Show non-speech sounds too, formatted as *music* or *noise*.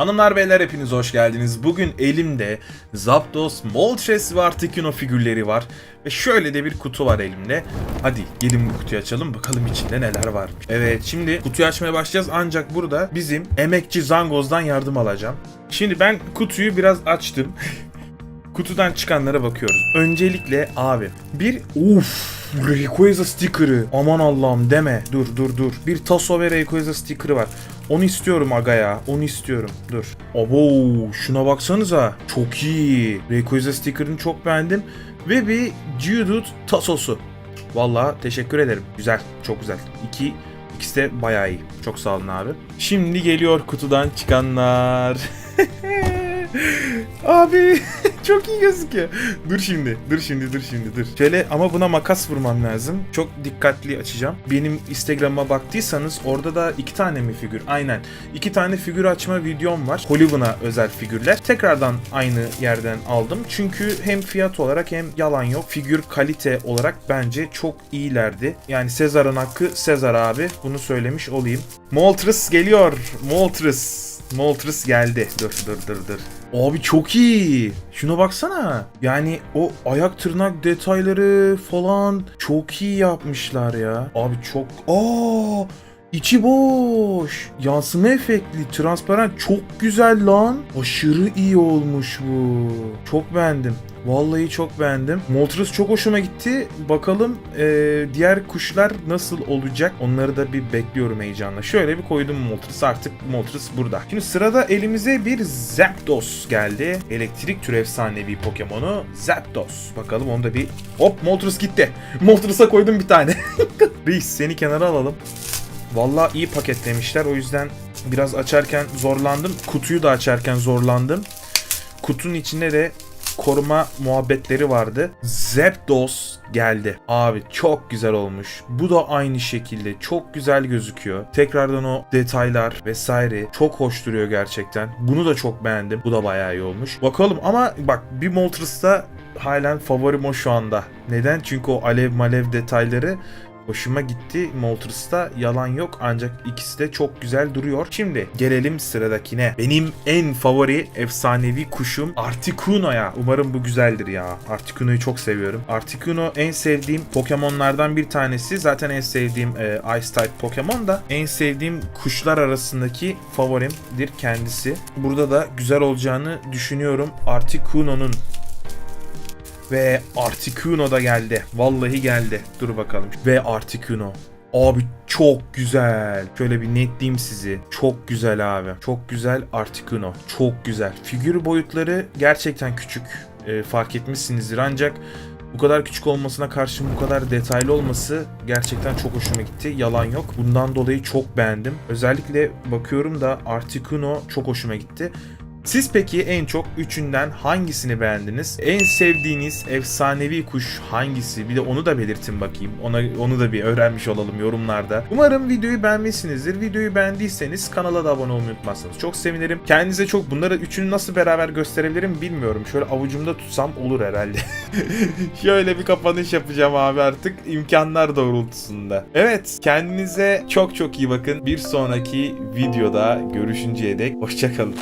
Hanımlar beyler hepiniz hoş geldiniz. Bugün elimde Zapdos, Moltres ve Articuno figürleri var. Ve şöyle de bir kutu var elimde. Hadi gelin bu kutuyu açalım bakalım içinde neler varmış. Evet şimdi kutuyu açmaya başlayacağız ancak burada bizim emekçi Zangoz'dan yardım alacağım. Şimdi ben kutuyu biraz açtım. *laughs* Kutudan çıkanlara bakıyoruz. Öncelikle abi bir uf Rayquaza sticker'ı. Aman Allah'ım deme. Dur dur dur. Bir Taso ve Rayquaza sticker'ı var. Onu istiyorum aga ya. Onu istiyorum. Dur. Abo şuna baksanıza. Çok iyi. Rayquaza sticker'ını çok beğendim. Ve bir Geodude tasosu. Vallahi teşekkür ederim. Güzel. Çok güzel. İki, ikisi de bayağı iyi. Çok sağ olun abi. Şimdi geliyor kutudan çıkanlar. *laughs* Abi çok iyi gözüküyor. Dur şimdi, dur şimdi, dur şimdi, dur. Şöyle ama buna makas vurmam lazım. Çok dikkatli açacağım. Benim Instagram'a baktıysanız orada da iki tane mi figür? Aynen. İki tane figür açma videom var. Hollywood'a özel figürler. Tekrardan aynı yerden aldım. Çünkü hem fiyat olarak hem yalan yok. Figür kalite olarak bence çok iyilerdi. Yani Sezar'ın hakkı Sezar abi. Bunu söylemiş olayım. Moltres geliyor. Moltres. Moltres geldi. Dur dur dur dur. Abi çok iyi. Şuna baksana. Yani o ayak tırnak detayları falan çok iyi yapmışlar ya. Abi çok... Aa! İçi boş. Yansıma efektli, transparan çok güzel lan. Aşırı iyi olmuş bu. Çok beğendim. Vallahi çok beğendim. Moltres çok hoşuma gitti. Bakalım eee, diğer kuşlar nasıl olacak? Onları da bir bekliyorum heyecanla. Şöyle bir koydum Moltres. Artık Moltres burada. Şimdi sırada elimize bir Zapdos geldi. Elektrik tür efsanevi Pokemon'u Zapdos. Bakalım onu da bir... Hop Moltres gitti. *laughs* Moltres'a koydum bir tane. *laughs* Reis seni kenara alalım. Vallahi iyi paketlemişler. O yüzden biraz açarken zorlandım. Kutuyu da açarken zorlandım. Kutunun içinde de koruma muhabbetleri vardı. Zapdos geldi. Abi çok güzel olmuş. Bu da aynı şekilde çok güzel gözüküyor. Tekrardan o detaylar vesaire çok hoş duruyor gerçekten. Bunu da çok beğendim. Bu da bayağı iyi olmuş. Bakalım ama bak bir Moltres'ta halen favorim o şu anda. Neden? Çünkü o alev malev detayları Hoşuma gitti. Moltres'ta yalan yok ancak ikisi de çok güzel duruyor. Şimdi gelelim sıradakine. Benim en favori efsanevi kuşum Articuno'ya. Umarım bu güzeldir ya. Articuno'yu çok seviyorum. Articuno en sevdiğim Pokemon'lardan bir tanesi. Zaten en sevdiğim e, Ice type Pokemon da en sevdiğim kuşlar arasındaki favorimdir kendisi. Burada da güzel olacağını düşünüyorum. Articuno'nun ve Articuno da geldi. Vallahi geldi. Dur bakalım. Ve Articuno. Abi çok güzel. Şöyle bir netleyeyim sizi. Çok güzel abi. Çok güzel Articuno. Çok güzel. Figür boyutları gerçekten küçük. Ee, fark etmişsinizdir ancak bu kadar küçük olmasına karşın bu kadar detaylı olması gerçekten çok hoşuma gitti. Yalan yok. Bundan dolayı çok beğendim. Özellikle bakıyorum da Articuno çok hoşuma gitti. Siz peki en çok üçünden hangisini beğendiniz? En sevdiğiniz efsanevi kuş hangisi? Bir de onu da belirtin bakayım. Ona onu da bir öğrenmiş olalım yorumlarda. Umarım videoyu beğenmişsinizdir. Videoyu beğendiyseniz kanala da abone olmayı unutmazsanız çok sevinirim. Kendinize çok bunları üçünü nasıl beraber gösterebilirim bilmiyorum. Şöyle avucumda tutsam olur herhalde. *laughs* Şöyle bir kapanış yapacağım abi artık imkanlar doğrultusunda. Evet kendinize çok çok iyi bakın. Bir sonraki videoda görüşünceye dek hoşçakalın.